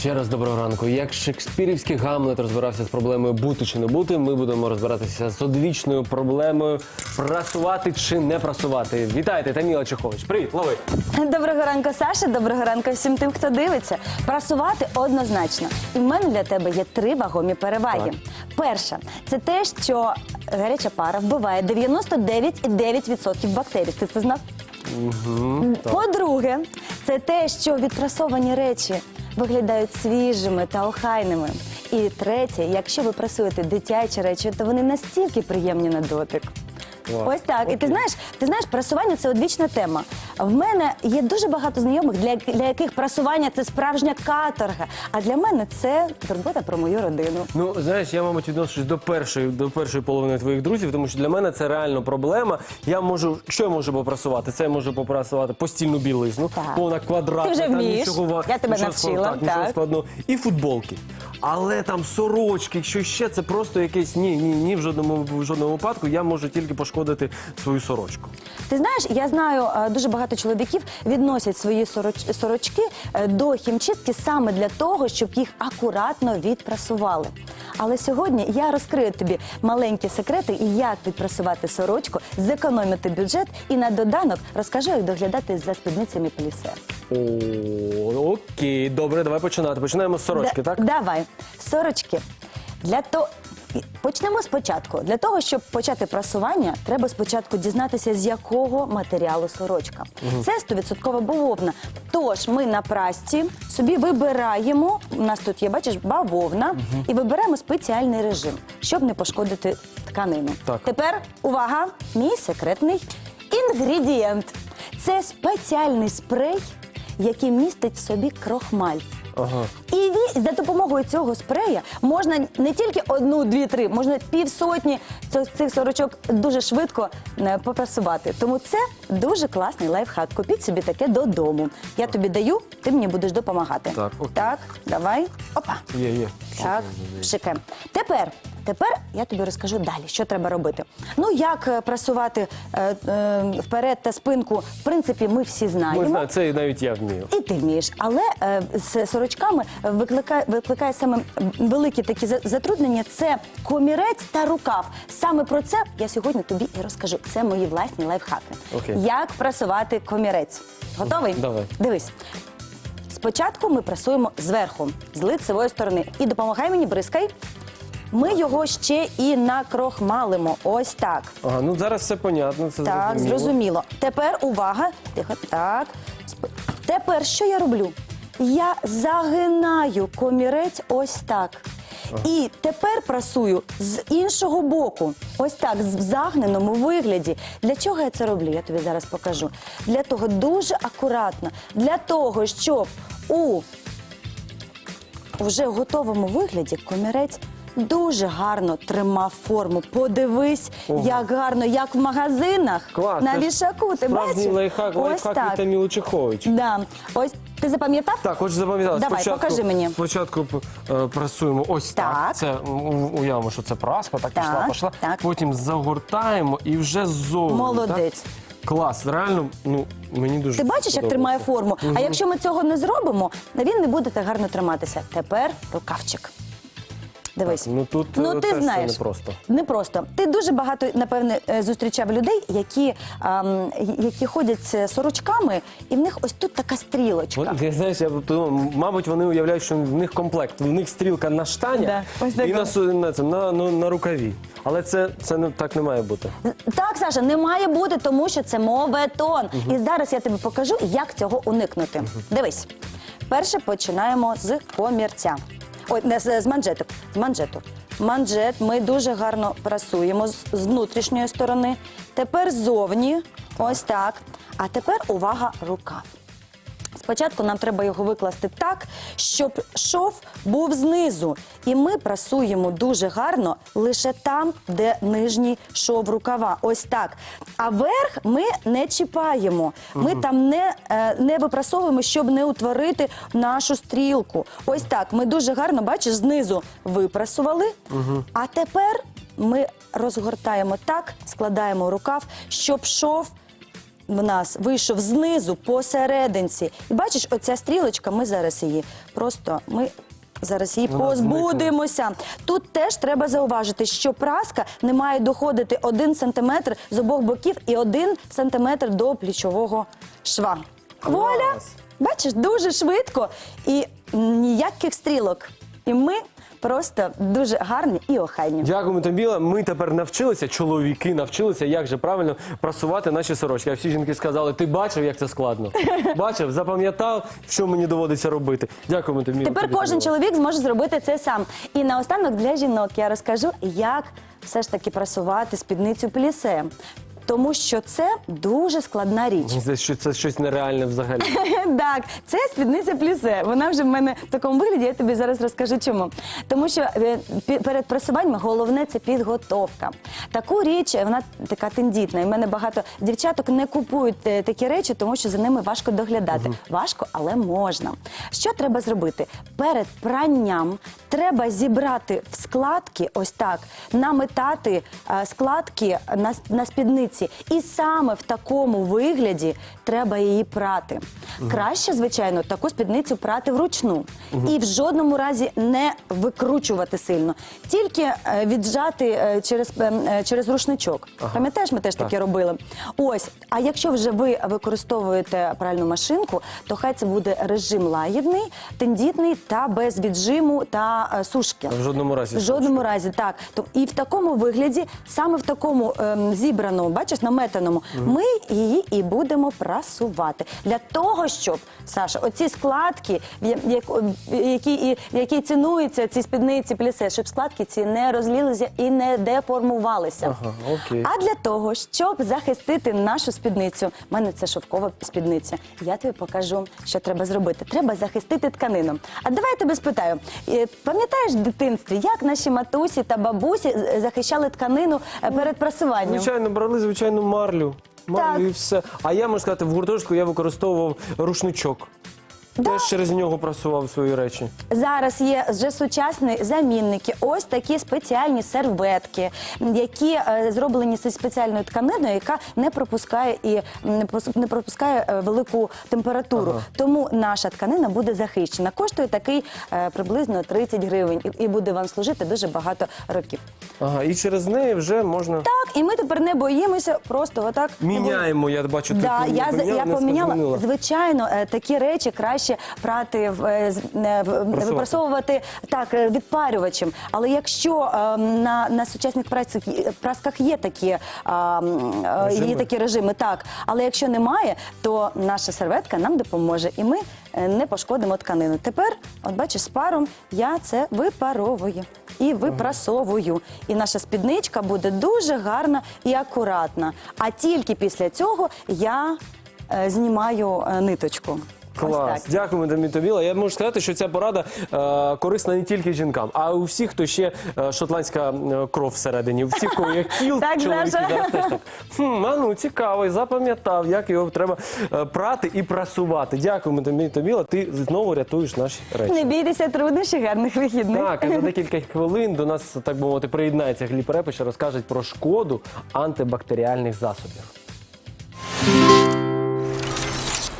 Ще раз доброго ранку. Як шекспірівський Гамлет розбирався з проблемою бути чи не бути, ми будемо розбиратися з одвічною проблемою прасувати чи не прасувати. Вітайте, Таміла Чехович. Привіт, лови. Доброго ранку, Саша. Доброго ранку всім тим, хто дивиться. Прасувати однозначно. І в мене для тебе є три вагомі переваги. Перша це те, що гаряча пара вбиває 99,9% бактерій. Ти це знав? По-друге, це те, що відпрасовані речі виглядають свіжими та охайними. І третє, якщо ви прасуєте дитячі речі, то вони настільки приємні на дотик. Ось так. І ти знаєш, ти знаєш, прасування це одвічна тема. В мене є дуже багато знайомих, для, для яких прасування це справжня каторга. А для мене це турбота про мою родину. Ну знаєш, я мабуть відношусь до першої до першої половини твоїх друзів, тому що для мене це реально проблема. Я можу, що я можу попрасувати? Це я можу попрасувати постільну білизну, Так. бо квадратна. Ти вже там вмієш. нічого Я тебе нічого складного, навчила, Так, нічого так. складного. І футболки. Але там сорочки, що ще це просто якесь ні, ні, ні, в жодному в жодному випадку я можу тільки пошкодити свою сорочку. Ти знаєш, я знаю, е, дуже багато чоловіків відносять свої сорочки е, до хімчистки саме для того, щоб їх акуратно відпрасували. Але сьогодні я розкрию тобі маленькі секрети і як відпрасувати сорочку, зекономити бюджет і на доданок розкажу, як доглядати за спідницями плісе. О, окей, добре, давай починати. Починаємо з сорочки, Да- так? Давай. Сорочки. Для то... Почнемо спочатку. Для того, щоб почати прасування, треба спочатку дізнатися, з якого матеріалу сорочка. Це 100% бавовна. Тож ми на прасці собі вибираємо, у нас тут є, бачиш, бавовна, і вибираємо спеціальний режим, щоб не пошкодити тканину. Так. Тепер увага! Мій секретний інгредієнт. Це спеціальний спрей, який містить в собі крохмаль. Ага. І ві- за допомогою цього спрея можна не тільки одну, дві, три, можна півсотні цих, цих сорочок дуже швидко е, попрасувати. Тому це дуже класний лайфхак. Купіть собі таке додому. Я тобі даю, ти мені будеш допомагати. Так, окей. так давай. Опа. Є, є. Так, шикаємо. Тепер, тепер я тобі розкажу далі, що треба робити. Ну, як е, прасувати е, е, вперед та спинку, в принципі, ми всі знаємо. Ми знаємо, це і навіть я вмію. І ти вмієш, але е, з сорочками викликає, викликає саме великі такі затруднення. Це комірець та рукав. Саме про це я сьогодні тобі і розкажу. Це мої власні лайфхаки. Окей. Як прасувати комірець? Готовий? Давай. Дивись. Спочатку ми прасуємо зверху, з лицевої сторони. І допомагай мені, бризкай. Ми його ще і накрохмалимо. Ось так. Ага, ну зараз все понятно, це Так, зрозуміло. зрозуміло. Тепер увага. Тихо. Так. Сп- Тепер що я роблю? Я загинаю комірець ось так. І тепер прасую з іншого боку, ось так, в загненому вигляді. Для чого я це роблю? Я тобі зараз покажу. Для того дуже акуратно, для того, щоб у вже готовому вигляді комірець дуже гарно тримав форму. Подивись, Ого. як гарно, як в магазинах Клас, на це ж вішаку. Ти Справжній бачиш? лайфхак, Ось лайфхак так. від Да. Ось ти запам'ятав? Так, хочу запам'ятати. Давай, спочатку, покажи мені. Спочатку е, прасуємо ось так. Так. Це уявимо, що це праска, так, Так, пішла, пішла. так. Потім загортаємо і вже ззовні. Молодець. Так? Клас, реально, ну мені дуже Ти бачиш, як тримає форму. А якщо ми цього не зробимо, він не буде так гарно триматися. Тепер рукавчик. Дивись. Ну тут, е, ну, ти теж це знаєш, непросто. Непросто. Ти дуже багато, напевне, е, зустрічав людей, які, ам, які ходять з сорочками, і в них ось тут така стрілочка. От, я, знаєш, я подумав, мабуть, вони уявляють, що в них комплект, в них стрілка на штанях Да, ось і на, на, це, на, ну, на рукаві. Але це, це не, так не має бути. Так, Саша, не має бути, тому що це моветон. І зараз я тобі покажу, як цього уникнути. Дивись, перше починаємо з комірця. Ой, не з, манжету. З манжету. Манжет ми дуже гарно прасуємо з, з внутрішньої сторони. Тепер ззовні, ось так. А тепер увага, рукав. Спочатку нам треба його викласти так, щоб шов був знизу. І ми прасуємо дуже гарно лише там, де нижній шов рукава. Ось так. А верх ми не чіпаємо. Ми там не, е, не випрасовуємо, щоб не утворити нашу стрілку. Ось так. Ми дуже гарно, бачиш, знизу випрасували. А тепер ми розгортаємо так, складаємо рукав, щоб шов в нас вийшов знизу посерединці. І бачиш, оця стрілочка, ми зараз її просто ми. Зараз її Вона позбудемося. Тут теж треба зауважити, що праска не має доходити 1 сантиметр з обох боків і 1 сантиметр до плічового шва. Вуаля! Бачиш, дуже швидко і ніяких стрілок. І ми просто дуже гарні і охайні. Дякуємо тобі. Ми тепер навчилися, чоловіки навчилися, як же правильно прасувати наші сорочки. А всі жінки сказали, ти бачив, як це складно? Бачив, запам'ятав, що мені доводиться робити. Дякуємо тобі. Тепер тобі, кожен чоловік зможе зробити це сам. І наостанок для жінок я розкажу, як все ж таки прасувати спідницю плісе. Тому що це дуже складна річ. Мені що це щось нереальне взагалі. Так, це спідниця плюсе. Вона вже в мене в такому вигляді. Я тобі зараз розкажу чому. Тому що е, пі- перед просуванням головне це підготовка. Таку річ вона така тендітна. І в мене багато дівчаток не купують е, такі речі, тому що за ними важко доглядати. Важко, але можна. Що треба зробити? Перед пранням треба зібрати в складки, ось так, наметати е, складки на, на спідниці. І саме в такому вигляді треба її прати. Краще, звичайно, таку спідницю прати вручну. І в жодному разі не викручувати сильно. Тільки е, віджати е, через, е, через рушничок. Пам'ятаєш, ми теж таке робили. Ось, а якщо вже ви використовуєте пральну машинку, то хай це буде режим лагідний, тендітний та без віджиму та сушки. В жодному разі. В жодному разі, так. І в такому вигляді, саме в такому ем, зібраному, бачиш, наметаному, ми її і будемо прасувати. Для того, щоб, Саша, оці складки, які, і- які цінуються ці спідниці плісе, щоб складки ці не розлілися і не деформувалися. Ага, окей. А для того, щоб захистити нашу спідницю, в мене це шовкова спідниця. Я тобі покажу, що треба зробити. Треба захистити тканину. А давай я тебе спитаю: е, пам'ятаєш в дитинстві, як наші матусі та бабусі е, захищали тканину е, перед прасуванням? Звичайно, брали звичайну марлю. Марлю Так. і все. А я можу сказати, в гуртожитку я використовував рушничок. Теж через нього прасував свої речі. Зараз є вже сучасні замінники. Ось такі спеціальні серветки, які е, зроблені зі спеціальною тканиною, яка не пропускає і не пос- не пропускає е, велику температуру. Ага. Тому наша тканина буде захищена. Коштує такий е, приблизно 30 гривень і, і буде вам служити дуже багато років. Ага, і через неї вже можна. Так, і ми тепер не боїмося, просто отак Міняємо, я бачу, ти Да, помі- я, за- я поміняла. змінила. Звичайно, е, такі речі краще прати, в- е, е, в- випрасовувати так, е, відпарювачем. Але якщо е, на, на сучасних працях, прасках є такі, е, Режими? є такі режими, так. Але якщо немає, то наша серветка нам допоможе і ми е, не пошкодимо тканину. Тепер, от бачиш, з паром я це випаровую і випрасовую. І наша спідничка буде дуже гарна і акуратна. А тільки після цього я е, знімаю е, ниточку. Клас, дякуємо тобі, Тобіла. Я можу сказати, що ця порада е, корисна не тільки жінкам, а у всіх, хто ще е, шотландська е, кров всередині. У всіх, кого є кіл, Так, чоловіки Саша. зараз теж так. Хм, а ну цікаво, запам'ятав, як його треба е, прати і прасувати. Дякуємо тобі, Тобіла. Ти знову рятуєш наші речі. Не бійтеся труднощів, гарних вихідних. Так, а за декілька хвилин до нас, так би мовити, приєднається Гліб Репич і розкаже про шкоду антибактеріальних засобів.